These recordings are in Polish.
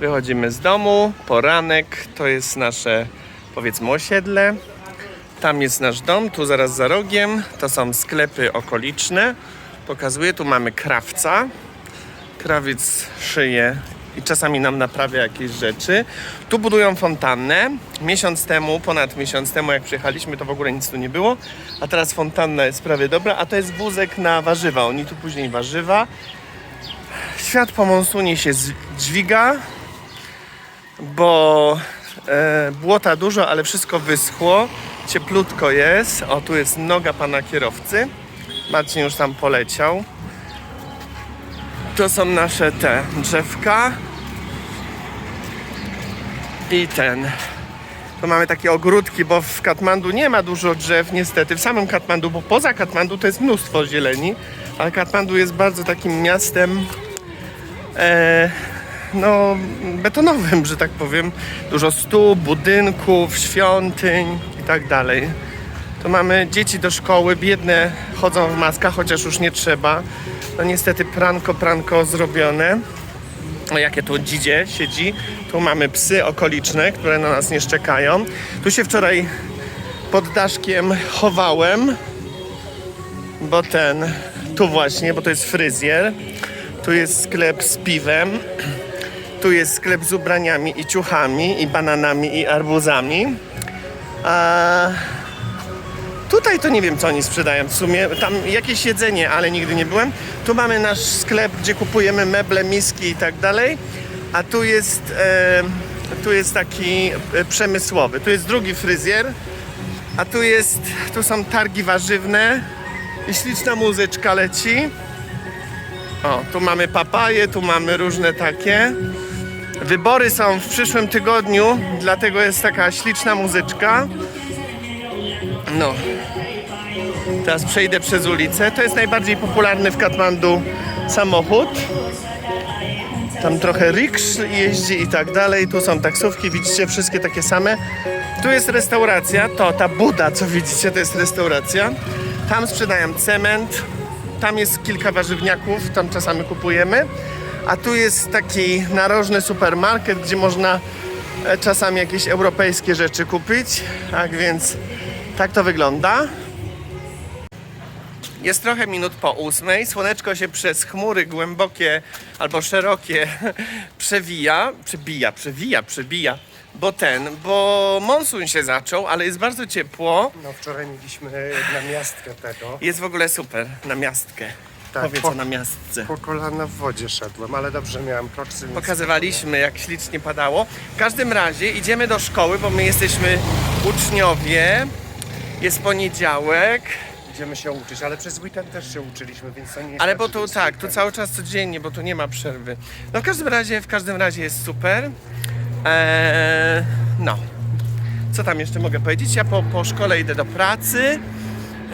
Wychodzimy z domu, poranek, to jest nasze powiedzmy osiedle. Tam jest nasz dom, tu zaraz za rogiem, to są sklepy okoliczne. Pokazuję, tu mamy krawca. Krawiec szyje i czasami nam naprawia jakieś rzeczy. Tu budują fontannę. Miesiąc temu, ponad miesiąc temu, jak przyjechaliśmy, to w ogóle nic tu nie było. A teraz fontanna jest prawie dobra, a to jest wózek na warzywa. Oni tu później warzywa. Świat po monsunie się dźwiga, bo e, błota dużo, ale wszystko wyschło. Cieplutko jest. O, tu jest noga pana kierowcy. Marcin już tam poleciał. To są nasze te drzewka. I ten. Tu mamy takie ogródki, bo w Katmandu nie ma dużo drzew, niestety. W samym Katmandu, bo poza Katmandu to jest mnóstwo zieleni, ale Katmandu jest bardzo takim miastem e, no, betonowym, że tak powiem. Dużo stóp, budynków, świątyń i tak dalej. To mamy dzieci do szkoły, biedne chodzą w maskach, chociaż już nie trzeba. No niestety pranko, pranko zrobione. O jakie tu dzidzie siedzi. Tu mamy psy okoliczne, które na nas nie szczekają. Tu się wczoraj pod daszkiem chowałem, bo ten, tu właśnie, bo to jest fryzjer. Tu jest sklep z piwem. Tu jest sklep z ubraniami i ciuchami, i bananami, i arbuzami. A Tutaj to nie wiem, co oni sprzedają w sumie. Tam jakieś jedzenie, ale nigdy nie byłem. Tu mamy nasz sklep, gdzie kupujemy meble, miski i tak dalej. A tu jest, e, tu jest taki e, przemysłowy. Tu jest drugi fryzjer. A tu jest, tu są targi warzywne. I śliczna muzyczka leci. O, tu mamy papaje, tu mamy różne takie. Wybory są w przyszłym tygodniu, dlatego jest taka śliczna muzyczka. No. Teraz przejdę przez ulicę. To jest najbardziej popularny w Katmandu samochód. Tam trochę riksz jeździ i tak dalej. Tu są taksówki, widzicie, wszystkie takie same. Tu jest restauracja. To ta Buda, co widzicie, to jest restauracja. Tam sprzedają cement. Tam jest kilka warzywniaków, tam czasami kupujemy. A tu jest taki narożny supermarket, gdzie można e, czasami jakieś europejskie rzeczy kupić. Tak więc tak to wygląda. Jest trochę minut po ósmej. Słoneczko się przez chmury głębokie albo szerokie przewija. Przebija, przewija, przebija. Bo ten, bo monsun się zaczął, ale jest bardzo ciepło. No wczoraj mieliśmy na miastkę tego. Jest w ogóle super na miastkę. Tak, Powiedz po- o na miastce. Po kolana w wodzie szedłem, ale dobrze miałem kroksy. więc- Pokazywaliśmy, jak ślicznie padało. W każdym razie idziemy do szkoły, bo my jesteśmy uczniowie. Jest poniedziałek. Idziemy się uczyć, ale przez weekend też się uczyliśmy, więc to nie jest Ale tak, bo tu tak, tu weekend. cały czas codziennie, bo tu nie ma przerwy. No w każdym razie, w każdym razie jest super. Eee, no. Co tam jeszcze mogę powiedzieć? Ja po, po szkole idę do pracy.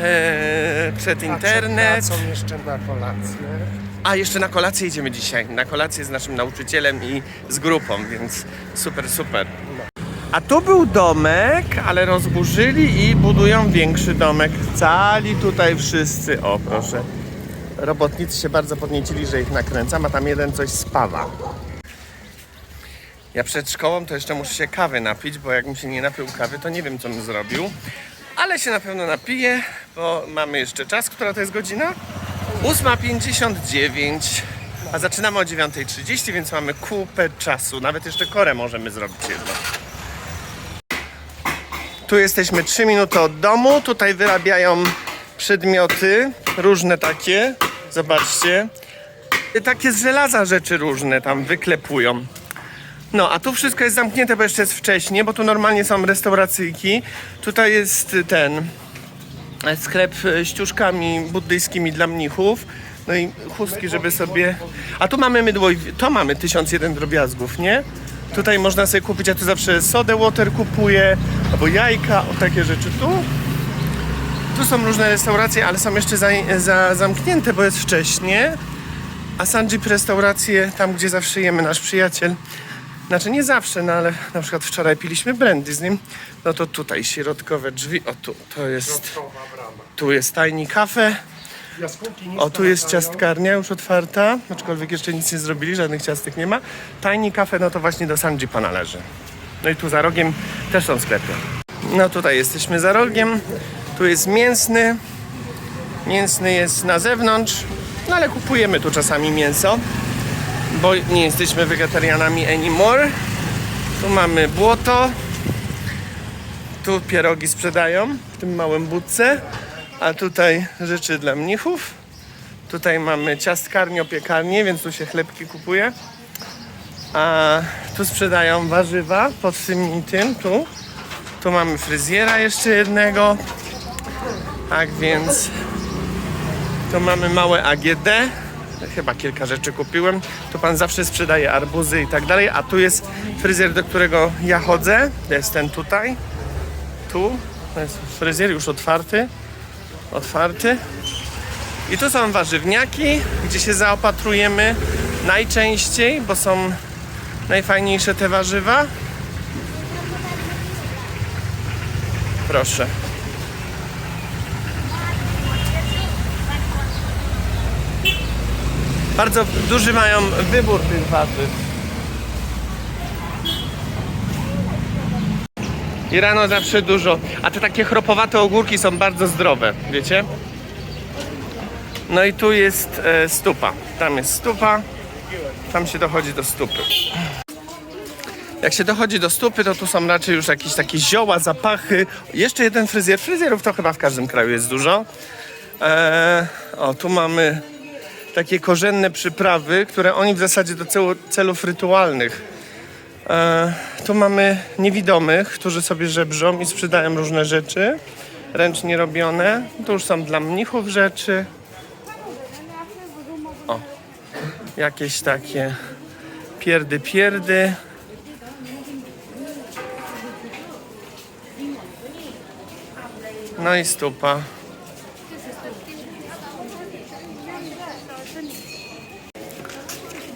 Eee, przed A internet. Przed pracą jeszcze na kolację. A jeszcze na kolację idziemy dzisiaj. Na kolację z naszym nauczycielem i z grupą, więc super, super. A tu był domek, ale rozburzyli i budują większy domek. Cali tutaj wszyscy. O, proszę. Robotnicy się bardzo podniecili, że ich nakręcam, a tam jeden coś spawa. Ja przed szkołą to jeszcze muszę się kawy napić, bo jakbym się nie napił kawy, to nie wiem, co bym zrobił. Ale się na pewno napiję, bo mamy jeszcze czas. Która to jest godzina? 8.59, a zaczynamy o 9.30, więc mamy kupę czasu. Nawet jeszcze korę możemy zrobić jedno. Tu jesteśmy 3 minuty od domu. Tutaj wyrabiają przedmioty, różne takie. Zobaczcie. Takie z żelaza rzeczy różne tam wyklepują. No, a tu wszystko jest zamknięte, bo jeszcze jest wcześnie, bo tu normalnie są restauracyjki. Tutaj jest ten e, sklep e, ściuszkami buddyjskimi dla mnichów. No i chustki, żeby sobie... A tu mamy mydło i... To mamy 1001 drobiazgów, nie? Tutaj można sobie kupić, ja tu zawsze sodę water kupuję, albo jajka, o takie rzeczy tu. Tu są różne restauracje, ale są jeszcze za, za, zamknięte, bo jest wcześnie. A Sanjip restaurację, tam gdzie zawsze jemy nasz przyjaciel, znaczy nie zawsze, no ale na przykład wczoraj piliśmy brandy z nim, no to tutaj środkowe drzwi, o tu, to jest, Środkowa brama. tu jest tajni kafe, Jaskółki O, tu jest ciastkarnia już otwarta, aczkolwiek jeszcze nic nie zrobili, żadnych ciastek nie ma. Tiny Cafe, no to właśnie do Sanjipa należy. No i tu za rogiem też są sklepy. No tutaj jesteśmy za rogiem, tu jest mięsny, mięsny jest na zewnątrz, no ale kupujemy tu czasami mięso, bo nie jesteśmy wegetarianami anymore. Tu mamy błoto, tu pierogi sprzedają w tym małym budce, a tutaj rzeczy dla mnichów. Tutaj mamy ciastkarnię, piekarnię, więc tu się chlebki kupuje. A tu sprzedają warzywa pod tym i tym, tu. Tu mamy fryzjera jeszcze jednego. Tak więc tu mamy małe AGD. Chyba kilka rzeczy kupiłem. Tu pan zawsze sprzedaje arbuzy i tak dalej. A tu jest fryzjer, do którego ja chodzę. To jest ten tutaj. Tu. To jest fryzjer już otwarty. Otwarty. I tu są warzywniaki, gdzie się zaopatrujemy najczęściej, bo są najfajniejsze te warzywa. Proszę. Bardzo duży mają wybór tych warzyw. I rano zawsze dużo. A te takie chropowate ogórki są bardzo zdrowe, wiecie? No i tu jest e, stupa. Tam jest stupa. Tam się dochodzi do stupy. Jak się dochodzi do stupy, to tu są raczej już jakieś takie zioła, zapachy. Jeszcze jeden fryzjer. Fryzjerów to chyba w każdym kraju jest dużo. E, o, tu mamy takie korzenne przyprawy, które oni w zasadzie do celu, celów rytualnych. E, tu mamy niewidomych, którzy sobie żebrzą i sprzedają różne rzeczy ręcznie robione. Tu już są dla mnichów rzeczy. O, jakieś takie pierdy, pierdy. No i stupa.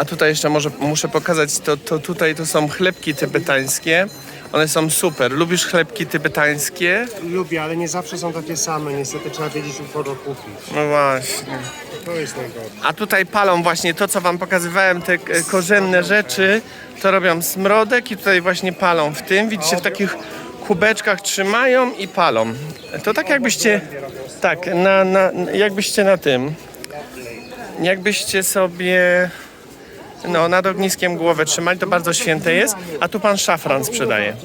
A tutaj jeszcze może muszę pokazać, to, to tutaj to są chlebki tybetańskie. One są super. Lubisz chlebki tybetańskie? Lubię, ale nie zawsze są takie same. Niestety trzeba wiedzieć u kogo kupić. No właśnie. To jest najgorsze. A tutaj palą właśnie to, co wam pokazywałem, te e, korzenne rzeczy, to robią smrodek i tutaj właśnie palą w tym. Widzicie, w takich kubeczkach trzymają i palą. To tak jakbyście, tak, na, na, jakbyście na tym, jakbyście sobie no, nad ogniskiem głowę trzymali, to bardzo święte jest, a tu pan szafran sprzedaje.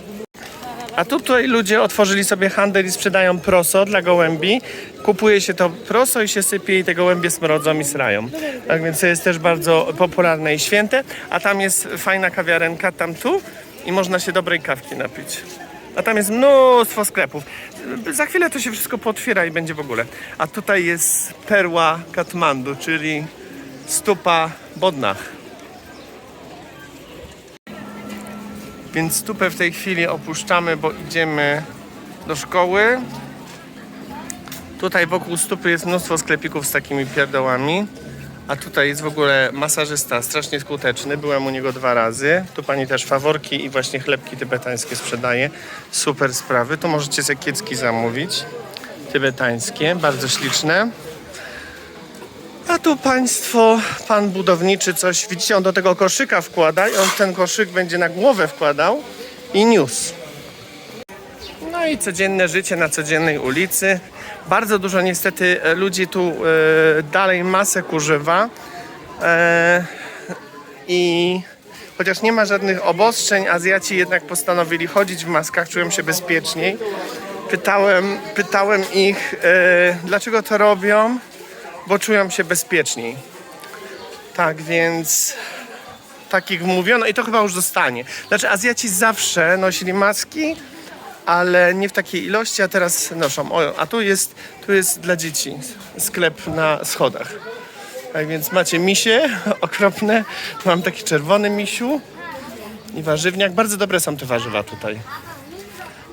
A tu tutaj ludzie otworzyli sobie handel i sprzedają proso dla gołębi. Kupuje się to proso i się sypie i te gołębie smrodzą i srają. Tak więc to jest też bardzo popularne i święte. A tam jest fajna kawiarenka, tam tu i można się dobrej kawki napić. A tam jest mnóstwo sklepów. Za chwilę to się wszystko potwiera i będzie w ogóle. A tutaj jest perła Katmandu, czyli stupa Bodnach. Więc stupę w tej chwili opuszczamy, bo idziemy do szkoły. Tutaj wokół stupy jest mnóstwo sklepików z takimi pierdołami. A tutaj jest w ogóle masażysta, strasznie skuteczny. Byłem u niego dwa razy. Tu pani też faworki i właśnie chlebki tybetańskie sprzedaje. Super sprawy. Tu możecie sobie kiecki zamówić. Tybetańskie, bardzo śliczne. A tu państwo, pan budowniczy coś, widzicie, on do tego koszyka wkłada i on ten koszyk będzie na głowę wkładał i niósł. No i codzienne życie na codziennej ulicy. Bardzo dużo niestety ludzi tu e, dalej masek używa. E, I chociaż nie ma żadnych obostrzeń, Azjaci jednak postanowili chodzić w maskach, czują się bezpieczniej. Pytałem, pytałem ich, e, dlaczego to robią bo czują się bezpieczniej. Tak więc takich mówiono i to chyba już zostanie. Znaczy Azjaci zawsze nosili maski, ale nie w takiej ilości, a teraz noszą. O, a tu jest, tu jest dla dzieci sklep na schodach. Tak więc macie misie okropne. Mam taki czerwony misiu i warzywniak. Bardzo dobre są te warzywa tutaj.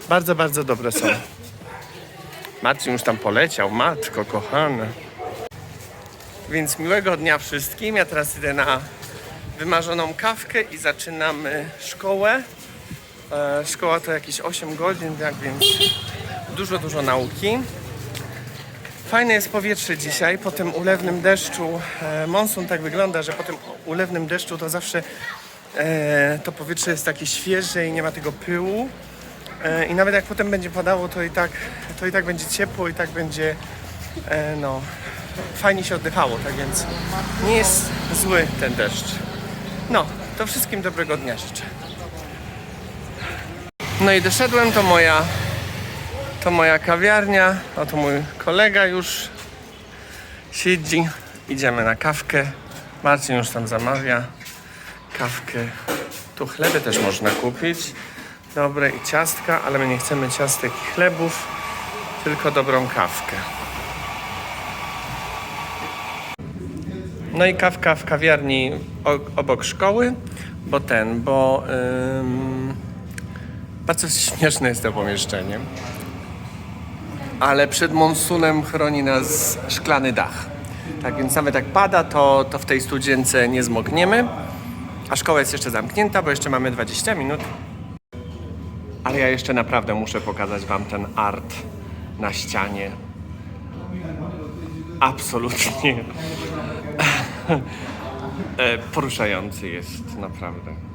Bardzo, bardzo dobre są. Marcin już tam poleciał. Matko kochana. Więc miłego dnia wszystkim. Ja teraz idę na wymarzoną kawkę i zaczynamy szkołę. E, szkoła to jakieś 8 godzin, tak więc dużo, dużo nauki. Fajne jest powietrze dzisiaj po tym ulewnym deszczu. E, monsun tak wygląda, że po tym ulewnym deszczu to zawsze e, to powietrze jest takie świeże i nie ma tego pyłu. I nawet jak potem będzie padało, to i tak, to i tak będzie ciepło i tak będzie no, fajnie się oddychało, tak więc nie jest zły ten deszcz. No, to wszystkim dobrego dnia życzę. No i doszedłem, to moja, to moja kawiarnia, oto mój kolega już siedzi, idziemy na kawkę. Marcin już tam zamawia kawkę. Tu chleby też można kupić, dobre i ciastka, ale my nie chcemy ciastek i chlebów, tylko dobrą kawkę. No i kawka w kawiarni obok szkoły, bo ten, bo ym, bardzo śmieszne jest to pomieszczenie. Ale przed monsunem chroni nas szklany dach. Tak więc nawet jak pada, to, to w tej studzience nie zmokniemy. A szkoła jest jeszcze zamknięta, bo jeszcze mamy 20 minut. Ale ja jeszcze naprawdę muszę pokazać Wam ten art na ścianie. Absolutnie poruszający jest, naprawdę.